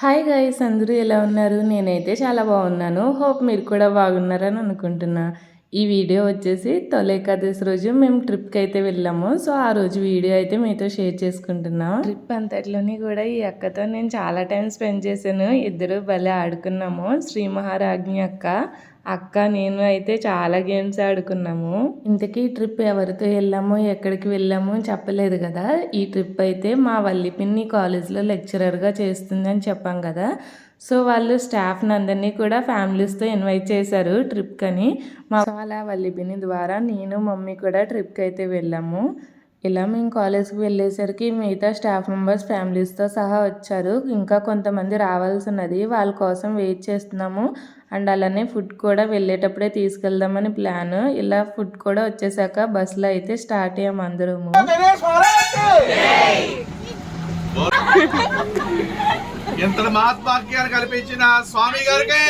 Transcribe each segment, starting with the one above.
Hi guys అందరూ ఎలా ఉన్నారు? నేనైతే చాలా బాగున్నాను. హోప్ మీరు కూడా బాగున్నారని అనుకుంటున్నా. ఈ వీడియో వచ్చేసి తొలి ఏకాదశి రోజు మేము ట్రిప్కి అయితే వెళ్ళాము. సో ఆ రోజు వీడియో అయితే మీతో షేర్ చేసుకుంటున్నాం. ట్రిప్ అంతట్లోని కూడా ఈ అక్కతో నేను చాలా టైం స్పెండ్ చేశాను. ఇద్దరు భలే ఆడుకున్నాము. శ్రీ మహారాజ్ఞి అక్క అక్క నేను అయితే చాలా గేమ్స్ ఆడుకున్నాము. ఇంతకీ ట్రిప్ ఎవరితో వెళ్ళాము ఎక్కడికి వెళ్ళాము చెప్పలేదు కదా? ఈ ట్రిప్ అయితే మా వల్లిపిన్ని కాలేజ్లో లెక్చరర్గా చేస్తుంది అని చెప్పాం కదా? సో వాళ్ళు స్టాఫ్ని అందరినీ కూడా ఫ్యామిలీస్తో ఇన్వైట్ చేశారు ట్రిప్కి అని మా వాళ్ళ వల్లిపిన్ని ద్వారా నేను మమ్మీ కూడా ట్రిప్కి అయితే వెళ్ళాము. ఇలా మేము కాలేజ్కి వెళ్ళేసరికి మిగతా స్టాఫ్ మెంబర్స్ ఫ్యామిలీస్తో సహా వచ్చారు. ఇంకా కొంతమంది రావాల్సి ఉన్నది వాళ్ళ కోసం వెయిట్ చేస్తున్నాము. అండ్ అలానే ఫుడ్ కూడా వెళ్ళేటప్పుడే తీసుకెళ్దామని ప్లాన్. ఇలా ఫుడ్ కూడా వచ్చేసాక బస్సులో అయితే స్టార్ట్ అయ్యాము అందరము. ఎంత మహాత్మాక్యాన్ని కల్పించిన స్వామి గారికి!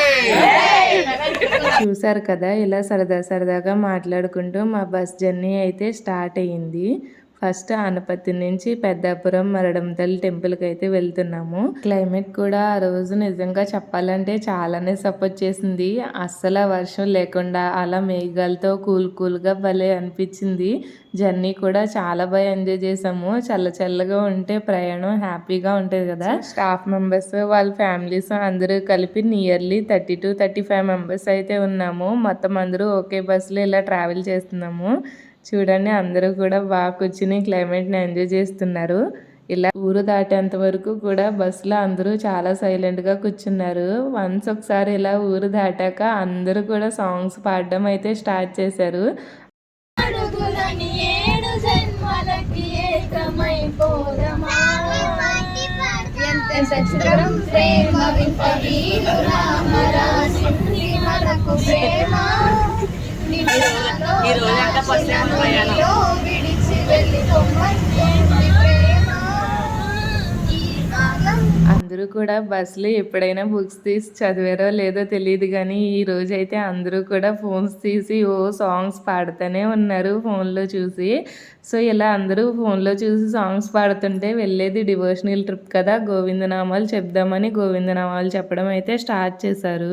చూసారు కదా ఇలా సరదా సరదాగా మాట్లాడుకుంటూ మా బస్ జర్నీ అయితే స్టార్ట్ అయ్యింది. ఫస్ట్ ఆనపత్తి నుంచి పెద్దాపురం మరడంతల్లి టెంపుల్కి అయితే వెళ్తున్నాము. క్లైమేట్ కూడా ఆ రోజు నిజంగా చెప్పాలంటే చాలానే సపోర్ట్ చేసింది. అస్సలు వర్షం లేకుండా అలా మేఘాలతో కూల్ కూల్గా భలే అనిపించింది. జర్నీ కూడా చాలా బాగా ఎంజాయ్ చేసాము. చల్ల చల్లగా ఉంటే ప్రయాణం హ్యాపీగా ఉంటుంది కదా. స్టాఫ్ మెంబర్స్ వాళ్ళ ఫ్యామిలీస్ అందరూ కలిపి nearly thirty two thirty five members అయితే ఉన్నాము. మొత్తం అందరూ ఒకే బస్సులో ఇలా ట్రావెల్ చేస్తున్నాము. చూడండి అందరూ కూడా బాగా కూర్చుని క్లైమేట్ని ఎంజాయ్ చేస్తున్నారు. ఇలా ఊరు దాటేంత వరకు కూడా బస్సులో అందరూ చాలా సైలెంట్గా కూర్చున్నారు. వన్స్ ఒకసారి ఇలా ఊరు దాటాక అందరూ కూడా సాంగ్స్ పాడడం అయితే స్టార్ట్ చేశారు. ప్రేమ. అందరూ కూడా బస్సులో ఎప్పుడైనా బుక్స్ తీసి చదివారో లేదో తెలియదు కానీ ఈ రోజు అయితే అందరూ కూడా ఫోన్స్ తీసి ఓ సాంగ్స్ పాడుతూనే ఉన్నారు ఫోన్లో చూసి. సో ఇలా అందరూ ఫోన్లో చూసి సాంగ్స్ పాడుతుంటే వెళ్ళేది డివోషనల్ ట్రిప్ కదా. గోవిందనామాలు చెప్దామని గోవిందనామాలు చెప్పడం అయితే స్టార్ట్ చేశారు.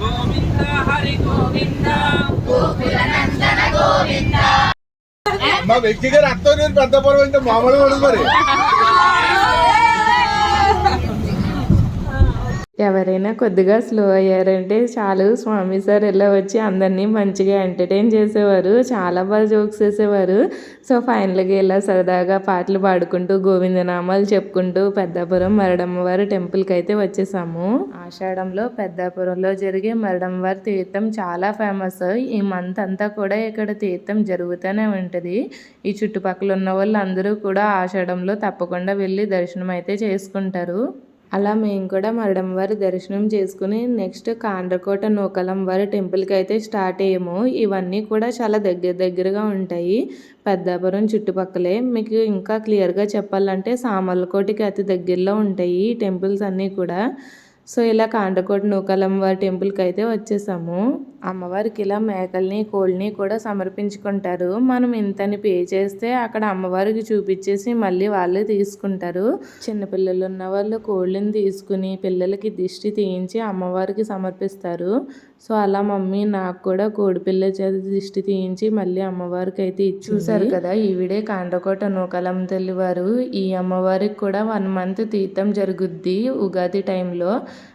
మా వ్యక్తి గారు అత్తో నేను పెద్ద పొలం అంటే మామూలుగా ఉండదు ఎవరైనా కొద్దిగా స్లో అయ్యారంటే చాలు. స్వామి సార్ ఇలా వచ్చి అందరినీ మంచిగా ఎంటర్టైన్ చేసేవారు. చాలా బాగా జోక్స్ వేసేవారు. సో ఫైనల్గా ఇలా సరదాగా పాటలు పాడుకుంటూ గోవిందనామాలు చెప్పుకుంటూ పెద్దాపురం మరడమ్మవారి టెంపుల్కి అయితే వచ్చేసాము. ఆషాఢంలో పెద్దాపురంలో జరిగే మరడమ్మవారి తీర్థం చాలా ఫేమస్. ఈ మంత్ అంతా కూడా ఇక్కడ తీర్థం జరుగుతూనే ఉంటుంది. ఈ చుట్టుపక్కల ఉన్న వాళ్ళు అందరూ కూడా ఆషాఢంలో తప్పకుండా వెళ్ళి దర్శనం అయితే చేసుకుంటారు. అలా మేము కూడా మరడం వారి దర్శనం చేసుకుని నెక్స్ట్ కాండ్రకోట నూకలం వారి టెంపుల్కి అయితే స్టార్ట్ అయ్యాము. ఇవన్నీ కూడా చాలా దగ్గర దగ్గరగా ఉంటాయి. పెద్దాపురం చుట్టుపక్కలే. మీకు ఇంకా క్లియర్గా చెప్పాలంటే సామర్లకోటికి అతి దగ్గరలో ఉంటాయి ఈ టెంపుల్స్ అన్నీ కూడా. సో ఇలా కాండకోట నూకలం వారి టెంపుల్కి అయితే వచ్చేసాము. అమ్మవారికి ఇలా మేకల్ని కోళ్ళని కూడా సమర్పించుకుంటారు. మనం ఇంతని పే చేస్తే అక్కడ అమ్మవారికి చూపించేసి మళ్ళీ వాళ్ళే తీసుకుంటారు. చిన్నపిల్లలు ఉన్న వాళ్ళు కోళ్ళని తీసుకుని పిల్లలకి దిష్టి తీయించి అమ్మవారికి సమర్పిస్తారు. సో అలా మమ్మీ నాకు కూడా కోడిపిల్ల చేత దిష్టి తీయించి మళ్ళీ అమ్మవారికి అయితే ఇచ్చి చూసారు కదా ఈవిడే కాండ్రకోట నూకలం తల్లివారు. ఈ అమ్మవారికి కూడా వన్ మంత్ తీర్థం జరుగుద్ది ఉగాది టైంలో.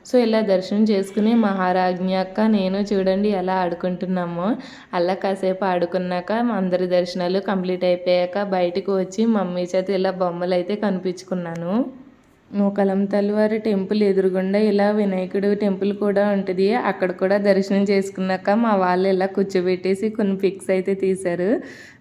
సో ఇలా దర్శనం చేసుకుని మహారాజ్ఞి అక్క నేను చూడండి ఎలా ఆడుకుంటున్నామో. అలా కాసేపు ఆడుకున్నాక అందరి దర్శనాలు కంప్లీట్ అయిపోయాక బయటకు వచ్చి మమ్మీ చేత ఇలా బొమ్మలు అయితే కనిపించుకున్నాను. నూకలం తల్లివారి టెంపుల్ ఎదురుగుండా ఇలా వినాయకుడు టెంపుల్ కూడా ఉంటుంది. అక్కడ కూడా దర్శనం చేసుకున్నాక మా వాళ్ళు ఇలా కూర్చోబెట్టేసి కొన్ని పిక్స్ అయితే తీశారు.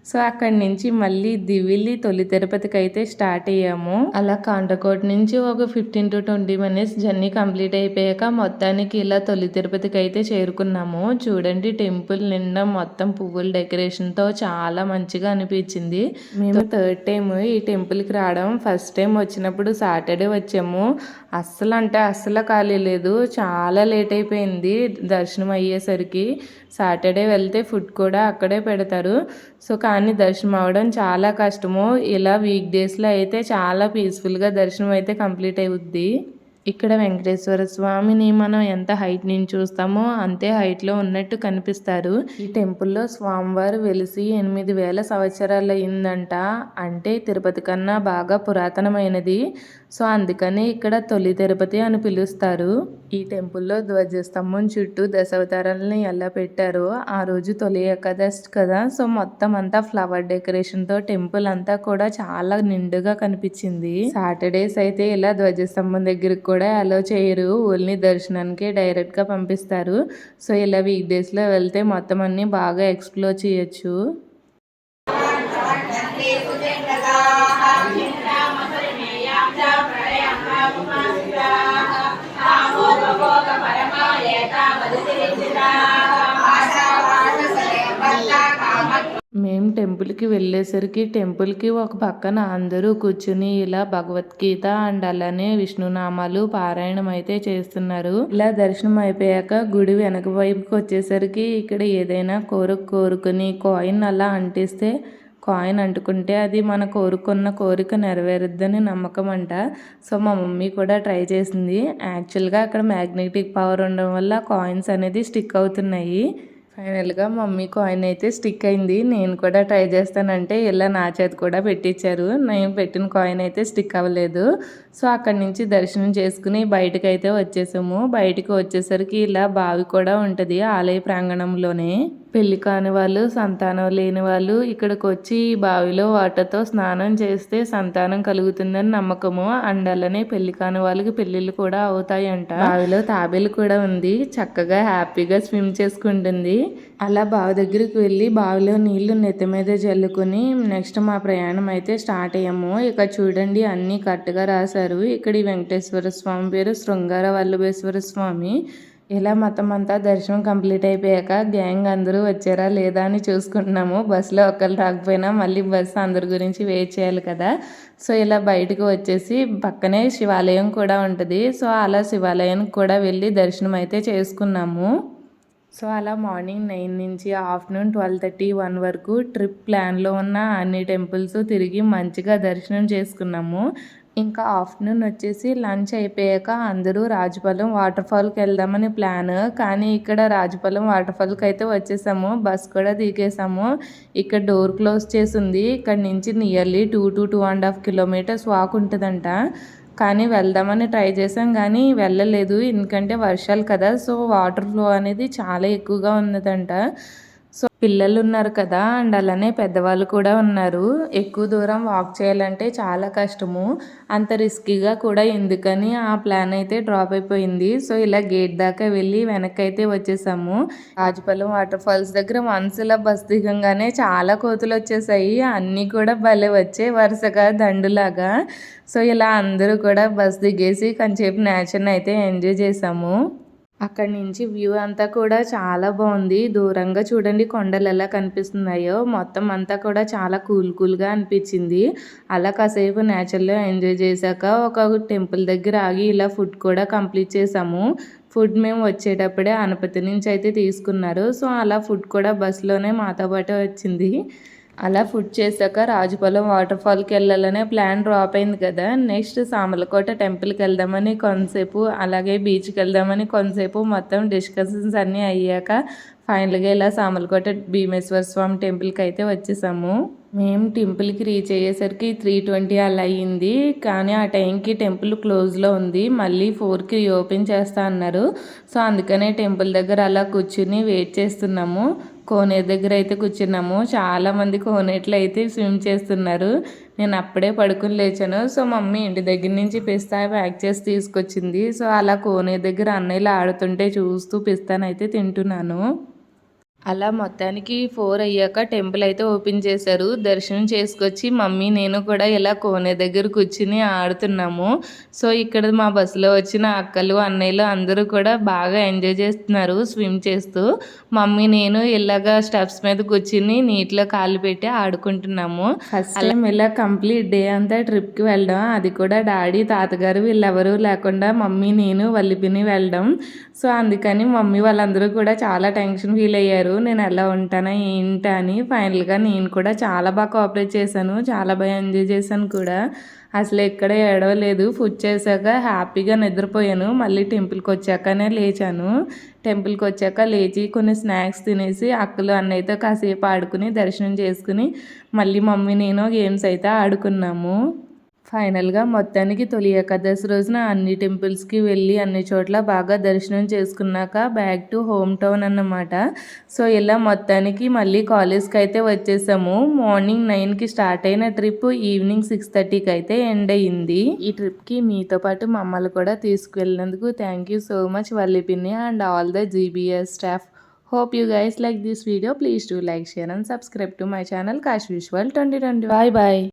సో అక్కడి నుంచి మళ్ళీ దివిలి తొలి తిరుపతికి అయితే స్టార్ట్ అయ్యాము. అలా కాంటకోట్ నుంచి ఒక fifteen to twenty minutes journey complete అయిపోయాక మొత్తానికి ఇలా తొలి తిరుపతికి అయితే చేరుకున్నాము. చూడండి టెంపుల్ నిండా మొత్తం పువ్వుల డెకరేషన్తో చాలా మంచిగా అనిపించింది. మేము థర్డ్ టైం ఈ టెంపుల్కి రావడం ఫస్ట్ టైం వచ్చినప్పుడు సాటర్డే వచ్చాము. అస్సలు అంటే అస్సలు ఖాళీ లేదు. చాలా లేట్ అయిపోయింది దర్శనం అయ్యేసరికి. సాటర్డే వెళ్తే ఫుడ్ కూడా అక్కడే పెడతారు. సో కానీ దర్శనం అవ్వడం చాలా కష్టము. ఇలా వీక్ డేస్లో అయితే చాలా పీస్ఫుల్గా దర్శనం అయితే కంప్లీట్ అవుద్ది ఇక్కడ వెంకటేశ్వర స్వామిని మనం ఎంత హైట్ నుంచి చూస్తామో అంతే హైట్లో ఉన్నట్టు కనిపిస్తారు. ఈ టెంపుల్లో స్వామివారు వెలిసి ఎనిమిది వేల సంవత్సరాలు అయిందంట. అంటే తిరుపతి కన్నా బాగా పురాతనమైనది. సో అందుకని ఇక్కడ తొలి తిరుపతి అని పిలుస్తారు. ఈ టెంపుల్లో ధ్వజస్తంభం చుట్టూ దశావతారాలని ఎలా పెట్టారో ఆ రోజు తొలి ఏకాదశి కదా. సో మొత్తం అంతా ఫ్లవర్ డెకరేషన్తో టెంపుల్ అంతా కూడా చాలా నిండుగా కనిపించింది. సాటర్డేస్ అయితే ఇలా ధ్వజస్తంభం దగ్గరికి కూడా అలో చేయరు. ఓన్లీ దర్శనానికి డైరెక్ట్గా పంపిస్తారు. సో ఇలా వీక్ డేస్లో వెళ్తే మొత్తం అన్నీ బాగా ఎక్స్ప్లోర్ చేయొచ్చు. మేము టెంపుల్కి వెళ్ళేసరికి టెంపుల్కి ఒక పక్కన అందరూ కూర్చుని ఇలా భగవద్గీత అండ్ అలానే విష్ణునామాలు పారాయణం అయితే చేస్తున్నారు. ఇలా దర్శనం అయిపోయాక గుడి వెనక వైపుకి వచ్చేసరికి ఇక్కడ ఏదైనా కోరిక కోరుకుని కాయిన్ అలా అంటిస్తే కాయిన్ అంటుకుంటే అది మన కోరుకున్న కోరిక నెరవేరుద్దని నమ్మకం అంట. సో మా మమ్మీ కూడా ట్రై చేసింది. యాక్చువల్గా అక్కడ మ్యాగ్నెటిక్ పవర్ ఉండడం వల్ల కాయిన్స్ అనేది స్టిక్ అవుతున్నాయి. ఫైనల్గా మమ్మీ కాయిన్ అయితే స్టిక్ అయింది. నేను కూడా ట్రై చేస్తానంటే ఇలా నా చేతి కూడా పెట్టించారు నేను పెట్టిన కాయిన్ అయితే స్టిక్ అవ్వలేదు. సో అక్కడి నుంచి దర్శనం చేసుకుని బయటకు అయితే వచ్చేసాము. బయటకు వచ్చేసరికి ఇలా బావి కూడా ఉంటుంది. ఆలయ ప్రాంగణంలోనే. పెళ్ళి కాని వాళ్ళు సంతానం లేని వాళ్ళు ఇక్కడికి వచ్చి ఈ బావిలో వాటర్తో స్నానం చేస్తే సంతానం కలుగుతుందని నమ్మకము. అండ్ అలానే పెళ్ళి కాని వాళ్ళకి పెళ్ళిళ్ళు కూడా అవుతాయంట. బావిలో తాబేలు కూడా ఉంది. చక్కగా హ్యాపీగా స్విమ్ చేసుకుంటుంది. అలా బావి దగ్గరికి వెళ్ళి బావిలో నీళ్ళు నెత్తి మీద జల్లుకొని నెక్స్ట్ మా ప్రయాణం అయితే స్టార్ట్ అయ్యాము. ఇక చూడండి అన్నీ కరెక్ట్గా రాశారు. ఇక్కడ ఈ వెంకటేశ్వర స్వామి పేరు శృంగార వల్లభేశ్వర స్వామి. ఇలా మొత్తం అంతా దర్శనం కంప్లీట్ అయిపోయాక గ్యాంగ్ అందరూ వచ్చారా లేదా అని చూసుకుంటున్నాము. బస్సులో ఒకళ్ళు రాకపోయినా మళ్ళీ బస్సు అందరి గురించి వెయిట్ చేయాలి కదా. సో ఇలా బయటకు వచ్చేసి పక్కనే శివాలయం కూడా ఉంటుంది. సో అలా శివాలయానికి కూడా వెళ్ళి దర్శనం అయితే చేసుకున్నాము. సో అలా మార్నింగ్ నైన్ నుంచి ఆఫ్టర్నూన్ ట్వెల్వ్ థర్టీ వన్ వరకు ట్రిప్ ప్లాన్లో ఉన్న అన్ని టెంపుల్స్ తిరిగి మంచిగా దర్శనం చేసుకున్నాము. ఇంకా ఆఫ్టర్నూన్ వచ్చేసి లంచ్ అయిపోయాక అందరూ రాజపాలెం వాటర్ ఫాల్కి వెళ్దామని ప్లాన్. కానీ ఇక్కడ రాజపాలెం వాటర్ ఫాల్కి అయితే వచ్చేసాము. బస్ కూడా దిగేసాము. ఇక్కడ డోర్ క్లోజ్ చేసి ఉంది ఇక్కడ నుంచి nearly two to two and half kilometres walk ఉంటుందంట. కానీ వెళ్దామని ట్రై చేసాం కానీ వెళ్ళలేదు. ఎందుకంటే వర్షాలు కదా. సో వాటర్ ఫ్లో అనేది చాలా ఎక్కువగా ఉన్నదంట. పిల్లలు ఉన్నారు కదా అండ్ అలానే పెద్దవాళ్ళు కూడా ఉన్నారు. ఎక్కువ దూరం వాక్ చేయాలంటే చాలా కష్టము. అంత రిస్కీగా కూడా ఎందుకని ఆ ప్లాన్ అయితే డ్రాప్ అయిపోయింది. సో ఇలా గేట్ దాకా వెళ్ళి వెనక్కి అయితే వచ్చేసాము. రాజపల్లెం వాటర్ ఫాల్స్ దగ్గర మనసులా బస్ దిగంగానే చాలా కోతులు వచ్చేసాయి. అన్నీ కూడా భలే వచ్చాయి వరుసగా దండులాగా. సో ఇలా అందరూ కూడా బస్ దిగేసి కొంచెంసేపు నేచర్ని అయితే ఎంజాయ్ చేసాము. అక్కడి నుంచి వ్యూ అంతా కూడా చాలా బాగుంది. దూరంగా చూడండి కొండలు ఎలా కనిపిస్తున్నాయో. మొత్తం అంతా కూడా చాలా కూల్ కూల్గా అనిపించింది. అలా కాసేపు నేచర్లో ఎంజాయ్ చేశాక ఒక టెంపుల్ దగ్గర ఆగి ఇలా ఫుడ్ కూడా కంప్లీట్ చేసాము ఫుడ్ మేము వచ్చేటప్పుడే అనపతి నుంచి అయితే తీసుకున్నారు. సో అలా ఫుడ్ కూడా బస్సులోనే మాతో పాటు వచ్చింది. అలా ఫుడ్ చేశాక రాజుపాలెం వాటర్ ఫాల్కి వెళ్ళాలనే ప్లాన్ డ్రాప్ అయింది కదా. నెక్స్ట్ సామలకోట టెంపుల్కి వెళ్దామని కొంతసేపు అలాగే బీచ్కి వెళ్దామని కొంతసేపు మొత్తం డిస్కషన్స్ అన్నీ అయ్యాక ఫైనల్గా ఇలా సామలకోట భీమేశ్వర స్వామి టెంపుల్కి అయితే వచ్చేసాము. మేము టెంపుల్కి రీచ్ అయ్యేసరికి త్రీ ట్వంటీ అలా అయ్యింది. కానీ ఆ టైంకి టెంపుల్ క్లోజ్లో ఉంది. మళ్ళీ ఫోర్కి ఓపెన్ చేస్తా అన్నారు. సో అందుకనే టెంపుల్ దగ్గర అలా కూర్చుని వెయిట్ చేస్తున్నాము. కోనేరు దగ్గర అయితే కూర్చున్నాము. చాలామంది కోనేట్లో అయితే స్విమ్ చేస్తున్నారు. నేను అప్పుడే పడుకుని లేచాను. సో మమ్మీ ఇంటి దగ్గర నుంచి పిస్తా ప్యాక్ చేసి తీసుకొచ్చింది. సో అలా కోనేరు దగ్గర అన్నయ్యలు ఆడుతుంటే చూస్తూ పిస్తానైతే తింటున్నాను. అలా మొత్తానికి ఫోర్ అయ్యాక టెంపుల్ అయితే ఓపెన్ చేశారు. దర్శనం చేసుకొచ్చి మమ్మీ నేను కూడా ఇలా కోనే దగ్గర కూర్చుని ఆడుతున్నాము. సో ఇక్కడ మా బస్సులో వచ్చిన అక్కలు అన్నయ్యలు అందరూ కూడా బాగా ఎంజాయ్ చేస్తున్నారు స్విమ్ చేస్తూ. మమ్మీ నేను ఇలాగా స్టెప్స్ మీద కూర్చుని నీటిలో కాళ్ళు పెట్టి ఆడుకుంటున్నాము. ఫస్ట్ టైం ఇలా కంప్లీట్ డే అంతా ట్రిప్కి వెళ్ళడం. అది కూడా డాడీ తాతగారు వీళ్ళెవరూ లేకుండా మమ్మీ నేను వల్లిపిని వెళ్ళడం. సో అందుకని మమ్మీ వాళ్ళందరూ కూడా చాలా టెన్షన్ ఫీల్ అయ్యారు. నేను ఎలా ఉంటానా ఏంటా అని ఫైనల్గా నేను కూడా చాలా బాగా కోఆపరేట్ చేశాను. చాలా బాగా ఎంజాయ్ చేశాను కూడా. అసలు ఎక్కడ ఏడవలేదు. ఫుడ్ చేశాక హ్యాపీగా నిద్రపోయాను. మళ్ళీ టెంపుల్కి వచ్చాకనే లేచాను. టెంపుల్కి వచ్చాక లేచి కొన్ని స్నాక్స్ తినేసి అక్కలు అన్నయ్యతో కాసేపు ఆడుకుని దర్శనం చేసుకుని మళ్ళీ మమ్మీ నేను గేమ్స్ అయితే ఆడుకున్నాము. ఫైనల్గా మొత్తానికి తొలి ఏకాదశి రోజున అన్ని టెంపుల్స్కి వెళ్ళి అన్ని చోట్ల బాగా దర్శనం చేసుకున్నాక బ్యాక్ టు హోమ్ టౌన్ అన్నమాట. సో ఇలా మొత్తానికి మళ్ళీ కాలేజ్కి అయితే వచ్చేసాము. మార్నింగ్ నైన్కి స్టార్ట్ అయిన ట్రిప్ ఈవినింగ్ సిక్స్ థర్టీకి అయితే ఎండ్ అయ్యింది ఈ ట్రిప్కి మీతో పాటు మమ్మల్ని కూడా తీసుకువెళ్ళినందుకు thank you so much వల్లిపిన్ని and all the GBS staff. Hope you guys like this video. Please do like share and subscribe to my channel cash visual twenty twenty bye bye.